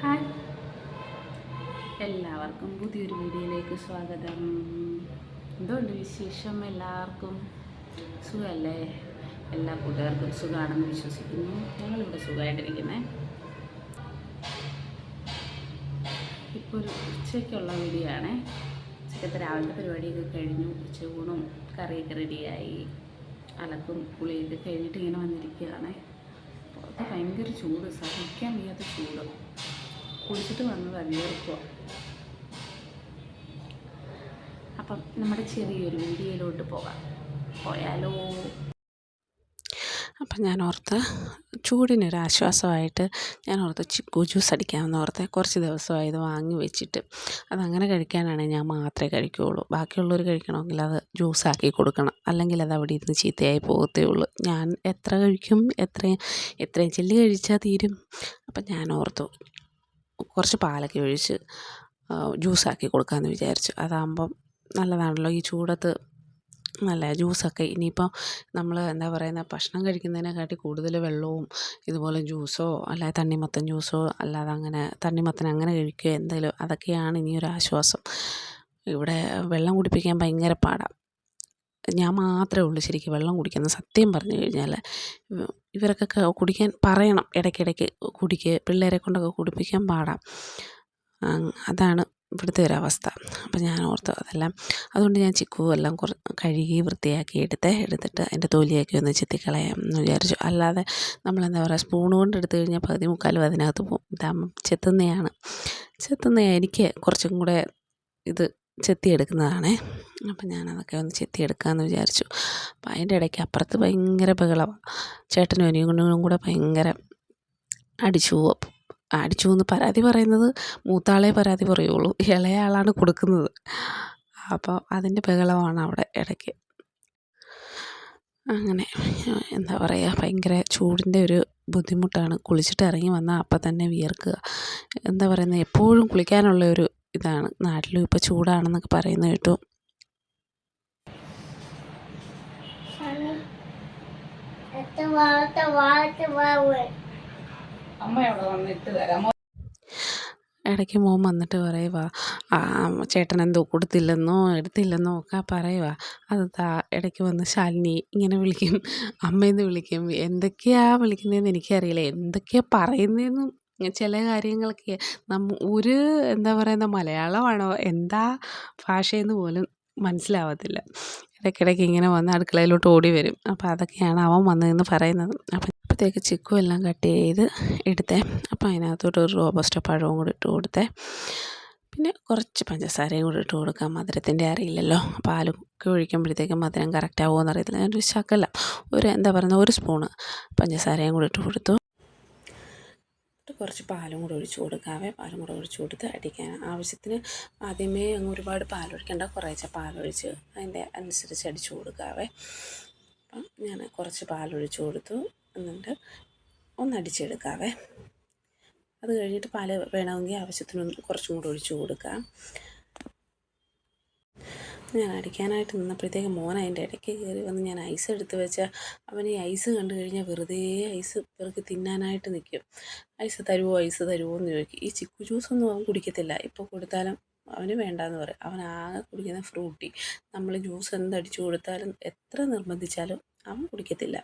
Hi. എല്ലാവർക്കും പുതിയൊരു വീഡിയോയിലേക്ക് സ്വാഗതം. എന്തുകൊണ്ട് വിശേഷം? എല്ലാവർക്കും സുഖമല്ലേ എല്ലാ കൂട്ടുകാർക്കും സുഖമാണെന്ന് വിശ്വസിക്കുന്നു. ഞങ്ങളിവിടെ സുഖമായിട്ടിരിക്കുന്നേ ഇപ്പോൾ ഒരു ഉച്ചയ്ക്കുള്ള വീഡിയോ ആണേ. ഉച്ചക്കത്തെ രാവിലത്തെ പരിപാടിയൊക്കെ കഴിഞ്ഞു. ഉച്ചയൂണും കറിയൊക്കെ റെഡിയായി അലക്കും കുളിയൊക്കെ കഴിഞ്ഞിട്ട് ഇങ്ങനെ വന്നിരിക്കുകയാണേ ഭയങ്കര ചൂട്. സഹിക്കാൻ വയ്യാത്ത ചൂട്. കുളിച്ചിട്ട് വന്നത് വിയർക്കുക. അപ്പം നമ്മുടെ ചെറിയൊരു വീഡിയോയിലോട്ട് പോകാം. പോയാലോ? അപ്പം ഞാൻ ഓർത്ത് ചൂടിനൊരു ആശ്വാസമായിട്ട് ഞാൻ ഓർത്ത് ചിക്കു ജ്യൂസ് അടിക്കാമെന്ന് ഓർത്ത് കുറച്ച് ദിവസമായി ഇത് വാങ്ങി വെച്ചിട്ട് അതങ്ങനെ കഴിക്കാനാണെങ്കിൽ ഞാൻ മാത്രമേ കഴിക്കുകയുള്ളൂ ബാക്കിയുള്ളവർ കഴിക്കണമെങ്കിൽ അത് ജ്യൂസാക്കി കൊടുക്കണം. അല്ലെങ്കിൽ അത് അവിടെ ഇരുന്ന് ചീത്തയായി പോകത്തേ ഉള്ളൂ. ഞാൻ എത്ര കഴിക്കും എത്രയും എത്രയും ചെല്ലി കഴിച്ചാൽ തീരും. അപ്പം ഞാൻ ഓർത്തു കുറച്ച് പാലൊക്കെ ഒഴിച്ച് ജ്യൂസാക്കി കൊടുക്കാമെന്ന് വിചാരിച്ചു. അതാകുമ്പം നല്ലതാണല്ലോ. ഈ ചൂടത്ത് നല്ല ജ്യൂസൊക്കെ. ഇനിയിപ്പം നമ്മൾ എന്താ പറയുന്നത് ഭക്ഷണം കഴിക്കുന്നതിനെക്കാട്ടി കൂടുതൽ വെള്ളവും ഇതുപോലെ ജ്യൂസോ അല്ലാതെ തണ്ണിമത്തൻ ജ്യൂസോ അല്ലാതെ അങ്ങനെ തണ്ണിമത്തൻ അങ്ങനെ കഴിക്കുകയോ എന്തെങ്കിലും അതൊക്കെയാണ് ഇനിയൊരാശ്വാസം. ഇവിടെ വെള്ളം കുടിപ്പിക്കാൻ ഭയങ്കര പാടാണ് ഞാൻ മാത്രമേ ഉള്ളൂ ശരിക്കും വെള്ളം കുടിക്കുന്നത്. സത്യം പറഞ്ഞു കഴിഞ്ഞാൽ ഇവരൊക്കെ കുടിക്കാൻ പറയണം. ഇടയ്ക്കിടയ്ക്ക് കുടിക്ക് പിള്ളേരെ കൊണ്ടൊക്കെ കുടിപ്പിക്കാൻ പാടാം. അതാണ് ഇവിടുത്തെ ഒരവസ്ഥ അപ്പം ഞാൻ ഓർത്തു അതെല്ലാം. അതുകൊണ്ട് ഞാൻ ചിക്കു എല്ലാം കുറ കഴുകി വൃത്തിയാക്കി എടുത്ത് എടുത്തിട്ട് അതിന്റെ തൊലിയൊക്കെ ഒന്ന് ചെത്തിക്കളയാം എന്ന് വിചാരിച്ചു. അല്ലാതെ നമ്മളെന്താ പറയുക സ്പൂൺ കൊണ്ട് എടുത്തു കഴിഞ്ഞാൽ പകുതി മുക്കാലും അതിനകത്ത് പോകും ചെത്തുന്നതാണ് ചെത്തുന്ന എനിക്ക് കുറച്ചും കൂടെ ഇത് ചെത്തിയെടുക്കുന്നതാണേ. അപ്പം ഞാനതൊക്കെ ഒന്ന് ചെത്തിയെടുക്കാമെന്ന് വിചാരിച്ചു. അപ്പം അതിന്റെ ഇടയ്ക്ക് അപ്പുറത്ത് ഭയങ്കര ബഹളമാണ് ചേട്ടനും അനിയനും കൂടെ ഭയങ്കര അടിച്ചു അടിച്ചു എന്ന് പരാതി പറയുന്നത് മൂത്താളെ പരാതി പറയുള്ളൂ. ഇളയാളാണ് കൊടുക്കുന്നത്. അപ്പോൾ അതിന്റെ ബഹളമാണ് അവിടെ ഇടയ്ക്ക്. അങ്ങനെ എന്താ പറയുക ഭയങ്കര ചൂടിന്റെ ഒരു ബുദ്ധിമുട്ടാണ്. കുളിച്ചിട്ട് ഇറങ്ങി വന്നാൽ അപ്പം തന്നെ വിയർക്കുക. എന്താ പറയുന്നത് എപ്പോഴും കുളിക്കാനുള്ള ഒരു ഇതാണ്. നാട്ടിലും ഇപ്പോൾ ചൂടാണെന്നൊക്കെ പറയുന്നത് കേട്ടു. ഇടയ്ക്ക് മോൻ വന്നിട്ട് പറയുക ചേട്ടൻ എന്തോ കൊടുത്തില്ലെന്നോ എടുത്തില്ലെന്നോ ഒക്കെ പറയുക അത് താ ഇടയ്ക്ക് വന്ന് ശാലിനി ഇങ്ങനെ വിളിക്കും അമ്മയെന്ന് വിളിക്കും എന്തൊക്കെയാ വിളിക്കുന്നതെന്ന് എനിക്കറിയില്ല എന്തൊക്കെയാ പറയുന്നതെന്നും ചില കാര്യങ്ങളൊക്കെ നമ്മ ഒരു എന്താ പറയുന്ന മലയാളമാണോ? എന്താ ഭാഷയെന്ന് പോലും മനസ്സിലാവത്തില്ല. ഇടയ്ക്കിടയ്ക്ക് ഇങ്ങനെ വന്ന് അടുക്കളയിലോട്ട് ഓടി വരും. അപ്പോൾ അതൊക്കെയാണ് അവൻ വന്നതെന്ന് പറയുന്നത്. അപ്പം അപ്പോഴത്തേക്ക് ചിക്കു എല്ലാം കട്ട് ചെയ്ത് എടുത്തേ. അപ്പോൾ അതിനകത്തോട്ട് ഒരു റോബസ്റ്റ പഴവും കൂടി ഇട്ട് കൊടുത്തേ. പിന്നെ കുറച്ച് പഞ്ചസാരയും കൂടി ഇട്ട് കൊടുക്കാം. മധുരത്തിന്റെ അറിയില്ലല്ലോ. പാലൊക്കെ ഒഴിക്കുമ്പോഴത്തേക്കും മധുരം കറക്റ്റ് ആവുമോ എന്നറിയത്തില്ല ഞാനൊരു ശകലം ഒരു എന്താ പറയുന്നത് ഒരു സ്പൂണ് പഞ്ചസാരയും കൂടി ഇട്ട് കൊടുത്തു. കുറച്ച് പാലും കൂടെ ഒഴിച്ച് കൊടുക്കാവേ പാലും കൂടെ ഒഴിച്ച് കൊടുത്ത് അടിക്കാൻ ആവശ്യത്തിന് ആദ്യമേ അങ്ങ് ഒരുപാട് പാലൊഴിക്കേണ്ട കുറേശ്ശെ പാലൊഴിച്ച് അതിന്റെ അനുസരിച്ച് അടിച്ചു കൊടുക്കാവേ അപ്പം ഞാൻ കുറച്ച് പാലൊഴിച്ച് കൊടുത്തു. എന്നിട്ട് ഒന്നടിച്ചെടുക്കാവേ അത് കഴിഞ്ഞിട്ട് പാൽ വേണമെങ്കിൽ ആവശ്യത്തിനൊന്ന് കുറച്ചും കൂടെ ഒഴിച്ച് കൊടുക്കാം. ഞാൻ അടിക്കാനായിട്ട് നിന്നപ്പോഴത്തേക്ക് മോൻ അതിന്റെ ഇടയ്ക്ക് കയറി വന്ന് ഞാൻ ഐസ് എടുത്ത് വെച്ചാൽ അവൻ ഈ ഐസ് കണ്ടു കഴിഞ്ഞാൽ വെറുതെ ഐസ് പെറുക്കി തിന്നാനായിട്ട് നിൽക്കും ഐസ് തരുമോ ഐസ് തരുമോ എന്ന് ചോദിക്കും. ഈ ചിക്കു ജ്യൂസൊന്നും അവൻ കുടിക്കത്തില്ല. ഇപ്പോൾ കൊടുത്താലും അവന് വേണ്ടാന്ന് പറയും. അവൻ ആകെ കുടിക്കുന്ന ഫ്രൂട്ടി. നമ്മൾ ജ്യൂസ് എന്തടിച്ചു കൊടുത്താലും എത്ര നിർബന്ധിച്ചാലും അവൻ കുടിക്കത്തില്ല.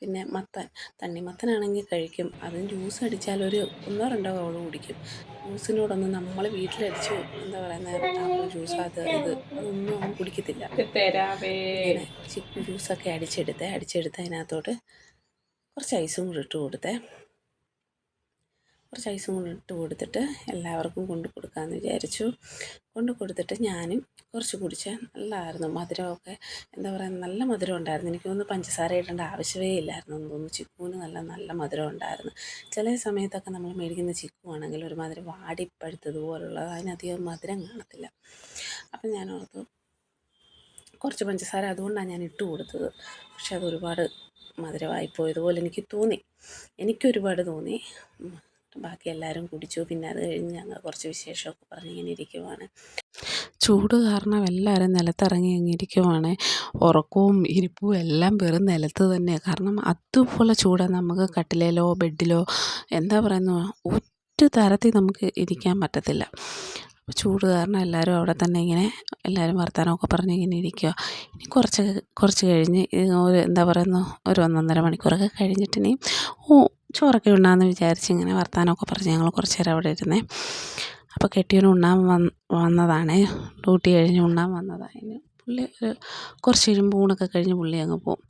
പിന്നെ മത്തൻ. തണ്ണിമത്തനാണെങ്കിൽ കഴിക്കും. അതും ജ്യൂസ് അടിച്ചാലൊരു ഒന്നോ രണ്ടോ കവൾ കുടിക്കും. ജ്യൂസിനോടൊന്നും നമ്മൾ വീട്ടിലടിച്ച് എന്താ പറയുന്നത് ജ്യൂസ് അത് ഇത് അതൊന്നും അവൻ കുടിക്കത്തില്ല. ചിക്കു ജ്യൂസൊക്കെ അടിച്ചെടുത്തേ അടിച്ചെടുത്ത് അതിനകത്തോട്ട് കുറച്ച് ഐസും കൂടി ഇട്ട് കൊടുത്തേ. കുറച്ച് ഐസും കൂടി ഇട്ട് കൊടുത്തിട്ട് എല്ലാവർക്കും കൊണ്ട് കൊടുക്കാമെന്ന് വിചാരിച്ചു. കൊണ്ട് കൊടുത്തിട്ട് ഞാനും കുറച്ച് കുടിച്ച് നല്ലതായിരുന്നു മധുരമൊക്കെ എന്താ പറയുക നല്ല മധുരം ഉണ്ടായിരുന്നു. എനിക്ക് തോന്നുന്നു പഞ്ചസാര ഇടേണ്ട ആവശ്യമേ ഇല്ലായിരുന്നു എന്ന് തോന്നുന്നു. ചിക്കുവിന് നല്ല നല്ല മധുരം ഉണ്ടായിരുന്നു. ചില സമയത്തൊക്കെ നമ്മൾ മേടിക്കുന്ന ചിക്കു ആണെങ്കിൽ ഒരുമാതിരി വാടിപ്പഴുത്തതുപോലുള്ളത് അതിനധികം മധുരം കാണത്തില്ല. അപ്പം ഞാൻ ഓർത്തു കുറച്ച് പഞ്ചസാര അതുകൊണ്ടാണ് ഞാൻ ഇട്ട് കൊടുത്തത്. പക്ഷെ അത് ഒരുപാട് മധുരമായി പോയതുപോലെ എനിക്ക് തോന്നി. എനിക്കൊരുപാട് തോന്നി. ബാക്കി എല്ലാവരും കുടിച്ചു. പിന്നെ അത് കഴിഞ്ഞ് ഞങ്ങൾ കുറച്ച് വിശേഷമൊക്കെ പറഞ്ഞിങ്ങനെ ഇരിക്കുവാണ്. ചൂട് കാരണം എല്ലാവരും നിലത്തിറങ്ങി അങ്ങിരിക്കുവാണ് ഉറക്കവും ഇരിപ്പും എല്ലാം വെറും നിലത്ത് തന്നെ കാരണം അതുപോലെ ചൂടാണ് നമുക്ക് കട്ടിലേലോ ബെഡിലോ എന്താ പറയുന്നു ഒരു തരത്തിൽ നമുക്ക് ഇരിക്കാൻ പറ്റത്തില്ല. അപ്പോൾ ചൂട് കാരണം എല്ലാവരും അവിടെ തന്നെ ഇങ്ങനെ എല്ലാവരും വർത്തമാനമൊക്കെ പറഞ്ഞ് ഇങ്ങനെ ഇരിക്കുക ഇനി കുറച്ച് കുറച്ച് കഴിഞ്ഞ് ഒരു എന്താ പറയുന്നു ഒരു ഒന്നൊന്നര മണിക്കൂറൊക്കെ കഴിഞ്ഞിട്ട് ഓ ചോറൊക്കെ ഉണ്ണാമെന്ന് വിചാരിച്ച് ഇങ്ങനെ വർത്തമാനമൊക്കെ പറഞ്ഞ് ഞങ്ങൾ കുറച്ച് നേരം അവിടെ ഇരുന്നേ. അപ്പോൾ കെട്ടിയവൻ ഉണ്ണാൻ വന്ന് വന്നതാണേ. ഡ്യൂട്ടി കഴിഞ്ഞ് ഉണ്ണാൻ വന്നതാണ് പുള്ളി ഒരു കുറച്ച് കഴിയുമ്പോൾ ഊണൊക്കെ കഴിഞ്ഞ് പുള്ളി അങ്ങ് പോകും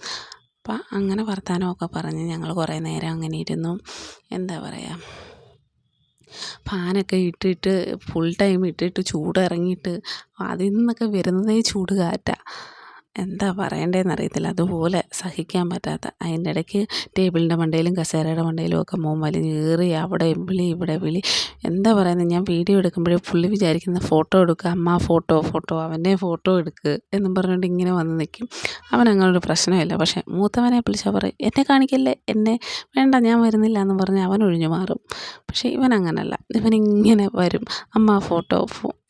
അപ്പം അങ്ങനെ വർത്തമാനമൊക്കെ പറഞ്ഞ് ഞങ്ങൾ കുറേ നേരം അങ്ങനെ ഇരുന്നു. എന്താ പറയുക ഫാനൊക്കെ ഇട്ടിട്ട് ഫുൾ ടൈം ഇട്ടിട്ട് ചൂട് ഇറങ്ങിയിട്ട് അതിൽ നിന്നൊക്കെ വരുന്നതേ ചൂട് കാറ്റാണ് എന്താ പറയേണ്ടതെന്ന് അറിയത്തില്ല അതുപോലെ സഹിക്കാൻ പറ്റാത്ത. അതിന്റെ ഇടയ്ക്ക് ടേബിളിന്റെ മണ്ടയിലും കസേരയുടെ മണ്ടയിലും ഒക്കെ മോൻ വലിഞ്ഞ് കയറി അവിടെ വിളി ഇവിടെ വിളി. എന്താ പറയുന്നത് ഞാൻ വീഡിയോ എടുക്കുമ്പോഴേ പുള്ളി വിചാരിക്കുന്ന ഫോട്ടോ എടുക്കുക അമ്മ ഫോട്ടോ ഫോട്ടോ അവന്റെ ഫോട്ടോ എടുക്കുക എന്നും പറഞ്ഞുകൊണ്ട് ഇങ്ങനെ വന്ന് നിൽക്കും അവൻ അങ്ങനെ ഒരു പ്രശ്നമില്ല. പക്ഷേ മൂത്തവനെ വിളിച്ചാൽ പറയും എന്നെ കാണിക്കല്ലേ? എന്നെ വേണ്ട ഞാൻ വരുന്നില്ല എന്ന് പറഞ്ഞ് അവൻ ഒഴിഞ്ഞു മാറും. പക്ഷേ ഇവൻ അങ്ങനല്ല. ഇവനിങ്ങനെ വരും. അമ്മ ഫോട്ടോ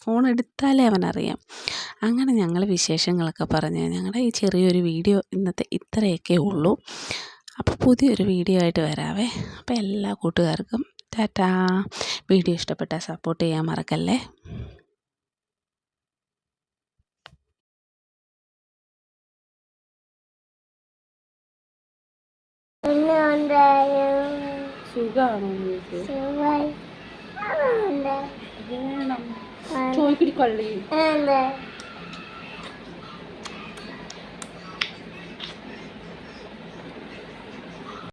ഫോൺ എടുത്താലേ അവനറിയാം. അങ്ങനെ ഞങ്ങൾ വിശേഷങ്ങളൊക്കെ പറഞ്ഞ്. ഞങ്ങളുടെ ഈ ചെറിയൊരു വീഡിയോ ഇന്നത്തെ ഇത്രയൊക്കെ ഉള്ളൂ. അപ്പോൾ പുതിയൊരു വീഡിയോ ആയിട്ട് വരാവേ. അപ്പോൾ എല്ലാ കൂട്ടുകാർക്കും ടാറ്റാ. വീഡിയോ ഇഷ്ടപ്പെട്ടാൽ സപ്പോർട്ട് ചെയ്യാൻ മറക്കല്ലേ? എന്നുണ്ടായും